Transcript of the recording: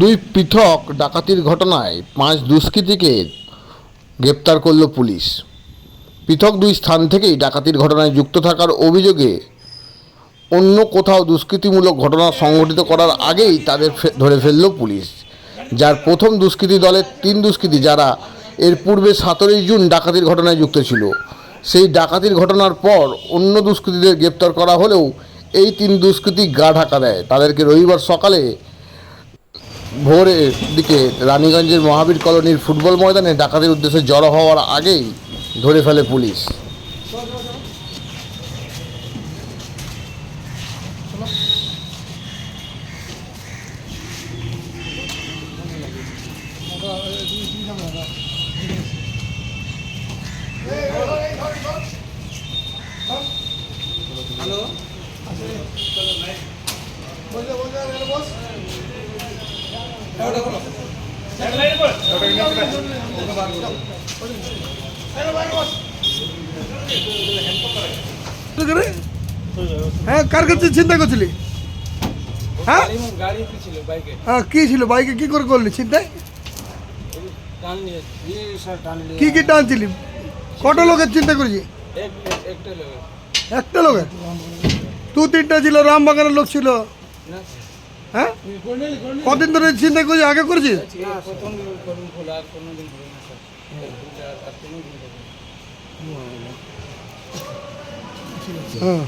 দুই পৃথক ডাকাতির ঘটনায় পাঁচ দুষ্কৃতীকে গ্রেপ্তার করল পুলিশ। পৃথক দুই স্থান থেকেই ডাকাতির ঘটনায় যুক্ত থাকার অভিযোগে অন্য কোথাও দুষ্কৃতিমূলক ঘটনা সংঘটিত করার আগেই তাদের ধরে ফেলল পুলিশ, যার প্রথম দুষ্কৃতী দলের তিন দুষ্কৃতী যারা এর পূর্বে সতেরোই জুন ডাকাতির ঘটনায় যুক্ত ছিল। সেই ডাকাতির ঘটনার পর অন্য দুষ্কৃতীদের গ্রেপ্তার করা হলেও এই তিন দুষ্কৃতী গা ঢাকা দেয়। তাদেরকে রবিবার সকালে ভোরের দিকে রানীগঞ্জের মহাবীর কলোনির ফুটবল ময়দানে ডাকাতির উদ্দেশ্যে জড়ো হওয়ার আগেই ধরে ফেলে পুলিশ? হ্যাঁ কার কাছে চিন্তা করছিলি? হ্যাঁ? হ্যাঁ কি ছিল? বাইকে কি করে করলি? চিন্তায় টানছিলি? কত লোকের চিন্তা করেছি? এক এক- একটা লোকের? তিনটা ছিল, রামবাগানের লোক ছিল। হ্যাঁ ধরে চিন্তা করছি আগে করেছিস। হ্যাঁ